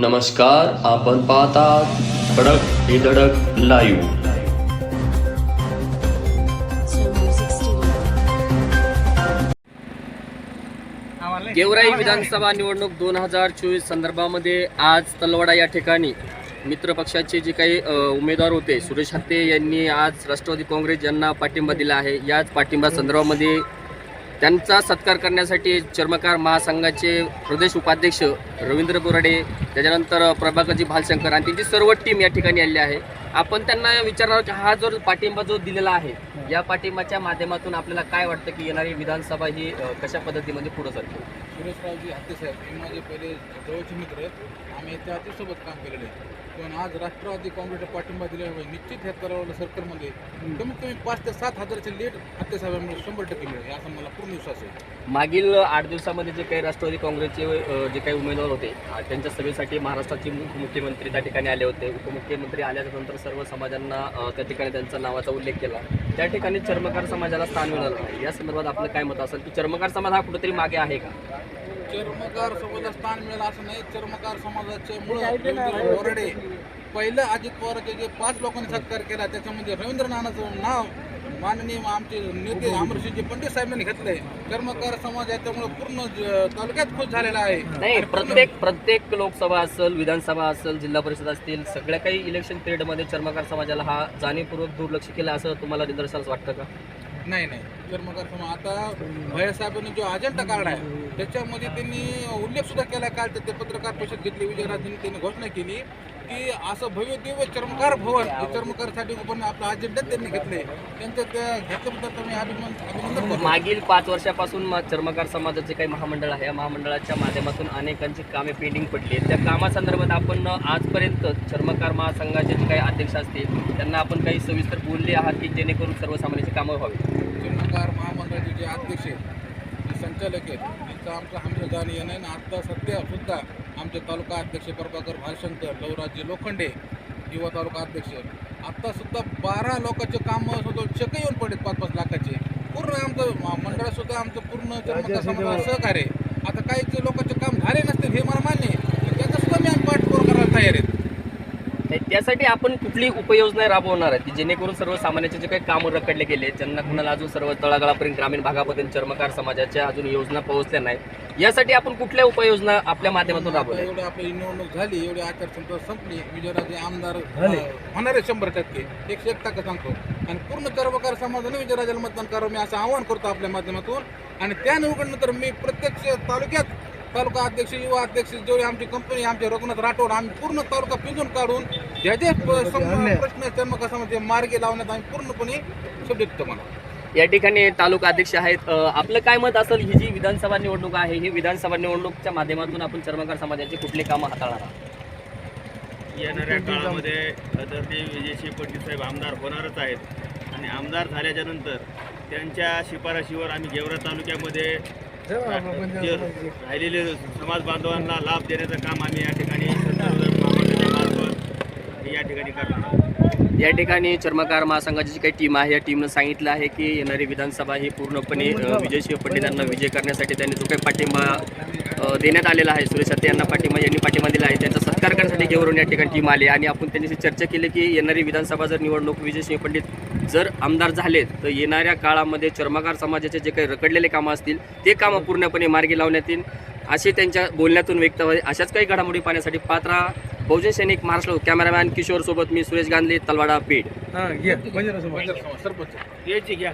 नमस्कार आपण पाहतात धडक हे धडक लाईव्ह गेवराई विधानसभा निवडणूक दोन हजार चोवीस संदर्भामध्ये आज तलवाडा या ठिकाणी मित्र पक्षाचे जे काही उमेदवार होते सुरेश हत्ते यांनी आज राष्ट्रवादी काँग्रेस यांना पाठिंबा दिला आहे. याच पाठिंबा संदर्भामध्ये त्यांचा सत्कार करण्यासाठी चर्मकार महासंघाचे प्रदेश उपाध्यक्ष रवींद्र बोराडे त्याच्यानंतर प्रभाकरजी भालशंकर आणि त्यांची सर्व टीम या ठिकाणी आली आहे. आपण त्यांना विचारणार की हा जो पाठिंबा जो दिलेला आहे या पाठिंबाच्या माध्यमातून आपल्याला काय वाटतं की येणारी विधानसभा ही कशा पद्धतीमध्ये पुढे जाते सुरेशरावजी हत्ते साहेब हे माझे पहिले जवळचे मित्र आहेत. आम्ही याच्या सोबत काम केलेलं आहे. पण आज राष्ट्रवादी काँग्रेसला पाठिंबा दिल्यामुळे निश्चित ह्या तरावला सर्कलमध्ये कमीत कमी पाच ते सात हजारचे लीड हत्ते साहेबांमुळे शंभर टक्के मिळेल असा मला पूर्ण विश्वास आहे. मागील आठ दिवसामध्ये जे काही राष्ट्रवादी काँग्रेसचे जे काही उमेदवार होते त्यांच्या सभेसाठी महाराष्ट्राचे मुख्यमंत्री त्या ठिकाणी आले होते. उपमुख्यमंत्री आल्यानंतर सर्व समाजांना त्या ठिकाणी त्यांचा नावाचा उल्लेख केला. त्या ठिकाणी चर्मकार समाजाला स्थान मिळालं. नाही या संदर्भात आपलं काय मत असेल? की चर्मकार समाज हा कुठेतरी मागे आहे का? चर्मकार समाजाला स्थान मिळेल असं नाही. चर्मकार समाजाचे मूळ रवींद्र पहिलं अजित पवारचे जे पाच लोकांनी सत्कार केला त्याच्यामध्ये रवींद्र नानाचं नाव माननीय आमचे नेते अमरसिंहजी पंडित साहेबांनी घेतलंय. चर्मकार समाज याच्यामुळे पूर्ण तालुक्यात खुश झालेला आहे. नाही प्रत्येक प्रत्येक लोकसभा असेल विधानसभा असेल जिल्हा परिषद असतील सगळ्या काही इलेक्शन पिरियडमध्ये चर्मकार समाजाला हा जाणीवपूर्वक दुर्लक्ष केलं असं तुम्हाला निदर्शनास वाटतं का? नाही नाही. चर्मकार समाज आता भैयासाहेबांनी जो अजेंडा काढला आहे त्याच्यामध्ये त्यांनी उल्लेख सुद्धा केला काल ते पत्रकार परिषद घेतली विजयराजांनी त्यांनी घोषणा केली. की असं भव्य दिव्य चर्मकार भवन हे चर्मकारसाठी पण आपला अजेंडा त्यांनी घेतले. त्यांचं त्या घेतल्याबद्दल तुम्ही अभिनंदन अभिनंदन करतो. मागील पाच वर्षापासून म- चर्मकार समाजाचे काही महामंडळ आहे. या महामंडळाच्या माध्यमातून अनेकांची कामे पेंडिंग पडली आहेत. त्या कामासंदर्भात आपण आजपर्यंत चर्मकार महासंघाचे जे काही अध्यक्ष असतील त्यांना आपण काही सविस्तर बोलले आहात की जेणेकरून सर्वसामान्यांची कामं व्हावी चर्मकार महामंडळाचे जे अध्यक्ष आहेत संचालक आहेत. त्यांचं आमचं हमी जाणं येणं आहे. आणि आता सध्या सुद्धा आमचे तालुका अध्यक्ष प्रभाकर भालशंकर लवराजी लोखंडे युवा तालुका अध्यक्ष आत्तासुद्धा बारा लोकांचे काम सुद्धा चक येऊन पडलेत पाच पाच लाखाचे. पूर्ण आमचं म- आमचं पूर्ण चर्मकार समाजाला सहकार्य आहे. आता काही लोकांचे काम झाले नसतील हे मला मान्य आहे पण त्याचं सुद्धा मी आम्ही पाठपुरावा करायला तयार आहेत नाही, त्यासाठी आपण कुठली उपाययोजना राबवणार आहे? की जेणेकरून सर्वसामान्यांचे जे काही कामं रखडले गेले ज्यांना कुणाला अजून सर्व तळागाळापर्यंत ग्रामीण भागापर्यंत चर्मकार समाजाच्या अजून योजना पोहोचल्या नाहीत यासाठी आपण कुठल्या उपाययोजना आपल्या माध्यमातून राबवल्या एवढी आपली निवडणूक झाली एवढी आचारसंहिता संपली. विजयराजे आमदार होणार आहे शंभर टक्के. एकशे एक टक्का सांगतो. आणि पूर्ण चर्मकार समाजाने विजयराजाला मतदान करावं मी असं आवाहन करतो आपल्या माध्यमातून. आणि त्या निवडणुकीनंतर मी प्रत्यक्ष तालुक्यात तालुका अध्यक्ष युवा अध्यक्ष जेवढे आमची कंपनी आमचे रघुनाथ राठोड आम्ही पूर्ण तालुका पिंजून काढून प्रश्न समाजाचे मार्गी लावण्यात आम्ही पूर्णपणे शब्द या ठिकाणी तालुका अध्यक्ष आहेत. आपलं काय मत असेल? ही जी विधानसभा निवडणूक आहे ही विधानसभा निवडणूकच्या माध्यमातून आपण चर्मकार समाजाची कुठली कामं हाताळणार आहात? येणाऱ्या काळामध्ये आदरणीय पंडित साहेब आमदार होणारच आहेत. आणि आमदार झाल्याच्यानंतर त्यांच्या शिफारशीवर आम्ही गेवरा तालुक्यामध्ये राहिलेले समाज बांधवांना लाभ देण्याचं काम आम्ही या ठिकाणी संत महामंडळाच्या मार्फत या ठिकाणी करणार. या ठिकाणी चर्मकार महासंघाची जी काही टीम आहे या टीमनं सांगितलं आहे की येणारी विधानसभा ही पूर्णपणे विजयशिव विजयसिंह पंडित यांना विजय करण्यासाठी त्यांनी जो काही पाठिंबा देण्यात आलेला आहे सुरेश हत्ते यांना पाठिंबा यांनी पाठिंबा दिला आहे त्यांचा सत्कार करण्यासाठी घेऊन या ठिकाणी टीम आली आणि आपण त्यांच्याशी चर्चा केली की येणारी विधानसभा जर निवडणूक विजयसिंह पंडित जर आमदार झाले तर येणाऱ्या काळामध्ये चर्मकार समाजाचे जे काही रखडलेले कामं असतील ते कामं पूर्णपणे मार्गी लावण्यात येईल. असे त्यांच्या बोलण्यातून व्यक्त व्हावे. अशाच काही घडामोडी पाहण्यासाठी पात्रा बहुजन सैनिक महाराष्ट्र कॅमेरामॅन किशोर सोबत मी सुरेश गांधले तलवाडा पेठ. सरपंच. घ्या.